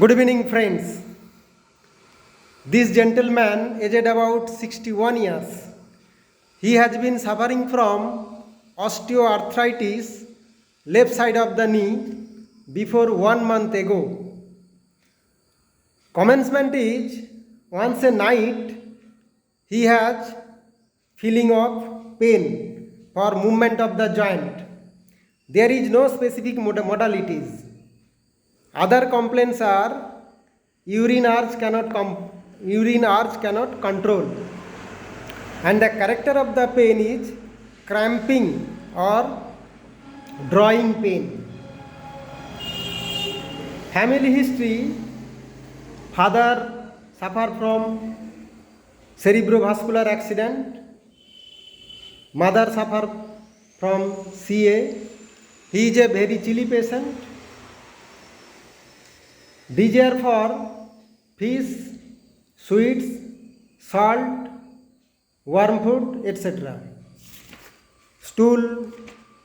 Good evening, friends. This gentleman, aged about 61 years, he has been suffering from osteoarthritis, left side of the knee, before one month ago. Commencement is once a night he has feeling of pain for movement of the joint. There is no specific mod- modalities. Other complaints are urine urge cannot com- urine urge cannot control, and the character of the pain is cramping or drawing pain. Family history: father suffer from cerebrovascular accident, mother suffer from CA. He is a very chilly patient desire for fish, sweets, salt, warm food, etc. Stool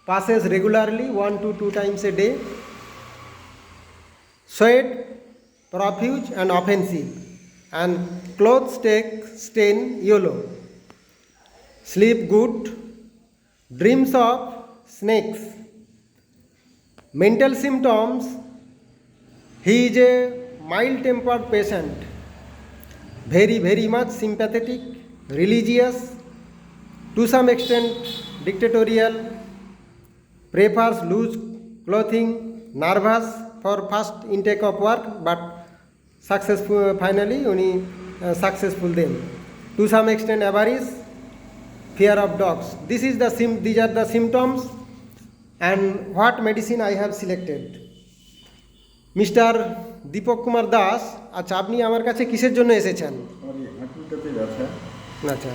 passes regularly one to two times a day. Sweat profuse and offensive, and clothes take stain yellow. Sleep good. Dreams of snakes. Mental symptoms he is a mild tempered patient, very, very much sympathetic, religious, to some extent dictatorial, prefers loose clothing, nervous for first intake of work, but successful finally only uh, successful then. To some extent avarice, fear of dogs. This is the sim- these are the symptoms and what medicine I have selected. Mister Deepak Kumar Das আচ্ছা আপনি আমার কাছে কিসের জন্য এসেছেন? আচ্ছা।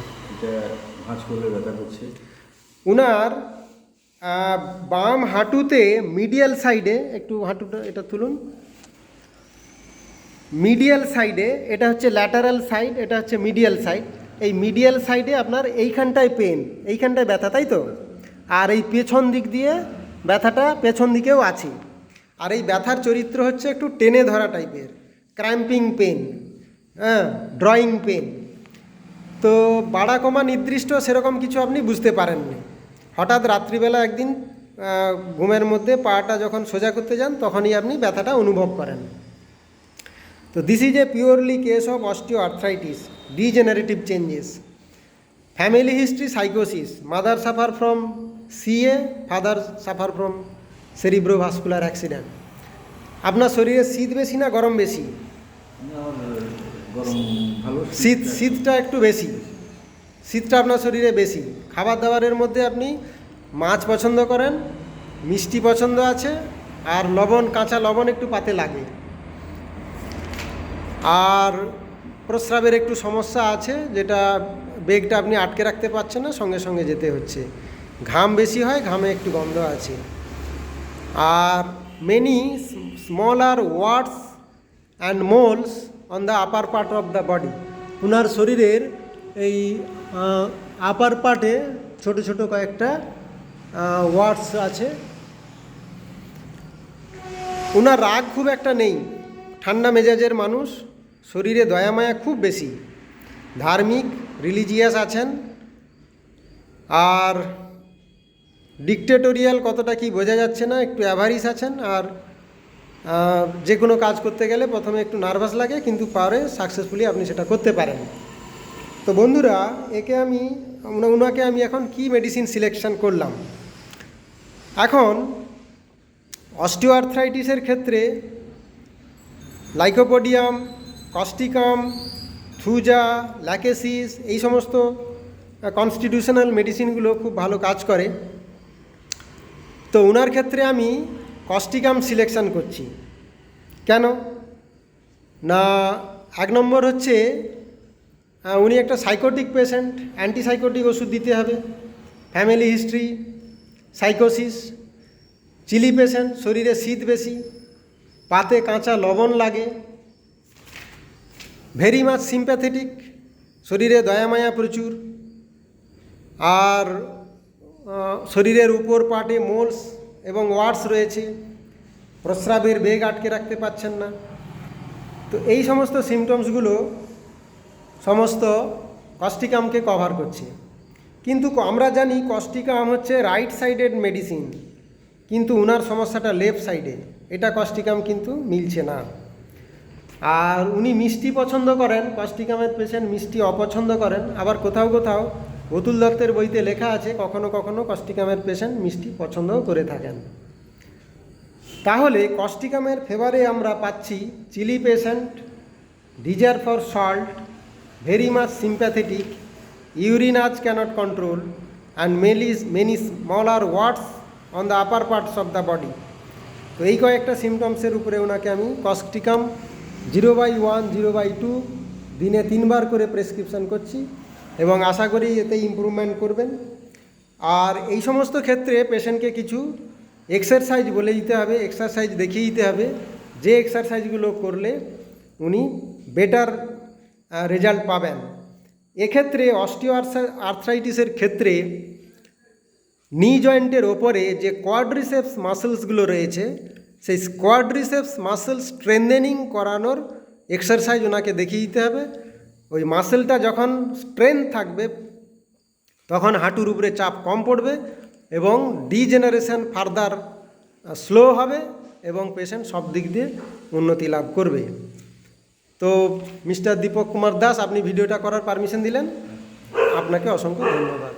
উনার বাম হাঁটুতে মিডিয়াল সাইডে একটু হাঁটুটা এটা তুলুন। মিডিয়াল সাইডে এটা হচ্ছে ল্যাটারাল সাইড এটা হচ্ছে মিডিয়াল সাইড। এই মিডিয়াল সাইডে আপনার এইখানটায় পেন এইখানটায় ব্যথা তাই তো? আর এই পেছন দিক দিয়ে ব্যথাটা পেছন দিকেও আছে। আর এই ব্যথার চরিত্র হচ্ছে একটু টেনে ধরা টাইপের। ক্র্যাম্পিং পেন হ্যাঁ ড্রয়িং পেন তো বাড়া কমা নির্দিষ্ট সেরকম কিছু আপনি বুঝতে পারেননি। হঠাৎ রাত্রিবেলা একদিন ঘুমের মধ্যে পাটা যখন সোজা করতে যান, তখনই আপনি ব্যথাটা অনুভব করেন। তো this is a purely case of osteoarthritis degenerative changes family history সাইকোসিস mother suffer from CA father suffer from cerebrovascular accident আপনার শরীরে শীত বেশি না গরম বেশি? শীত শীতটা একটু বেশি। শীতটা আপনার শরীরে বেশি। খাবার দাবারের মধ্যে আপনি মাছ পছন্দ করেন মিষ্টি পছন্দ আছে আর লবণ কাঁচা লবণ একটু পাতে লাগে। আর প্রস্রাবের একটু সমস্যা আছে যেটা বেগটা আপনি আটকে রাখতে পারছেন না সঙ্গে সঙ্গে যেতে হচ্ছে। ঘাম বেশি হয় ঘামে একটু গন্ধ আছে। আর many small R warts and moles on the upper part of the body ওনার শরীরের এই আপার পার্টে ছোট ছোট কয়েকটা ওয়ার্ডস আছে। ওনার রাগ খুব একটা নেই। ঠান্ডা মেজাজের মানুষ শরীরে দয়ামায়া খুব বেশি। ধার্মিক রিলিজিয়াস আছেন। আর ডিকটেটোরিয়াল কতটা কি বোঝা যাচ্ছে না, একটু অ্যাভারিস আছেন আর যে কোনো কাজ করতে গেলে প্রথমে একটু নার্ভাস লাগে, কিন্তু পারে সাকসেসফুলি আপনি সেটা করতে পারেন। তো বন্ধুরা, একে আমি ওনাকে আমি এখন কি মেডিসিন সিলেকশন করলাম? এখন অস্টিওআর্থ্রাইটিসের ক্ষেত্রে লাইকোপোডিয়াম কস্টিকাম থুজা ল্যাকেসিস এই সমস্ত কনস্টিটিউশনাল মেডিসিনগুলো খুব ভালো কাজ করে। তো ওনার ক্ষেত্রে আমি কস্টিকাম সিলেকশন করছি। কেন? না, এক নম্বর হচ্ছে উনি একটা সাইকোটিক পেশেন্ট অ্যান্টিসাইকোটিক ওষুধ দিতে হবে ফ্যামিলি হিস্ট্রি সাইকোসিস চিলি পেশেন্ট শরীরে শীত বেশি, পাতে কাঁচা লবণ লাগে ভেরি মাছ সিম্প্যাথেটিক শরীরে দয়ামায়া প্রচুর, আর শরীরের উপর পাটে, মোলস এবং ওয়ার্ডস রয়েছে। প্রস্রাবের বেগ আটকে রাখতে পারছেন না। তো এই সমস্ত সিমটমসগুলো সমস্ত কস্টিকামকে কভার করছে। কিন্তু আমরা জানি কস্টিকাম হচ্ছে রাইট সাইডেড মেডিসিন কিন্তু উনার সমস্যাটা লেফট সাইডে এটা কস্টিকাম কিন্তু মিলছে না। আর উনি মিষ্টি পছন্দ করেন কস্টিকামের পেশেন্ট মিষ্টি অপছন্দ করেন। আবার কোথাও কোথাও অতুল দত্তের বইতে লেখা আছে, কখনো কখনো কস্টিকামের পেশেন্ট মিষ্টি পছন্দও করে থাকেন। তাহলে কস্টিকামের ফেভারে আমরা পাচ্ছি chilly patient desire for salt very much sympathetic urinates can't control and malice many smaller warts on the upper parts of the body তো এই কয়েকটা সিমটমসের উপরে ওনাকে আমি causticum zero by one zero by two দিনে তিনবার করে প্রেসক্রিপশন করছি। এবং আশা করি এতে ইমপ্রুভমেন্ট করবেন। আর এই সমস্ত ক্ষেত্রে পেশেন্টকে কিছু এক্সারসাইজ বলে দিতে হবে এক্সারসাইজ দেখিয়ে দিতে হবে। যে এক্সারসাইজগুলো করলে উনি বেটার রেজাল্ট পাবেন। এক্ষেত্রে অস্টিও আর্থ্রাইটিসের ক্ষেত্রে নি জয়েন্টের ওপরে যে কোয়াড্রিসেপস মাসেলসগুলো রয়েছে, সেই কোয়াড্রিসেপস মাসেল স্ট্রেনদেনিং করানোর এক্সারসাইজ ওনাকে দেখিয়ে দিতে হবে। ওই মাসেলটা যখন স্ট্রেন থাকবে, তখন হাঁটুর উপরে চাপ কম পড়বে এবং ডিজেনারেশন ফার্দার স্লো হবে এবং পেশেন্ট সব দিক দিয়ে উন্নতি লাভ করবে। তো মিস্টার দীপক কুমার দাস, আপনি ভিডিওটা করার পারমিশন দিলেন। আপনাকে অসংখ্য ধন্যবাদ।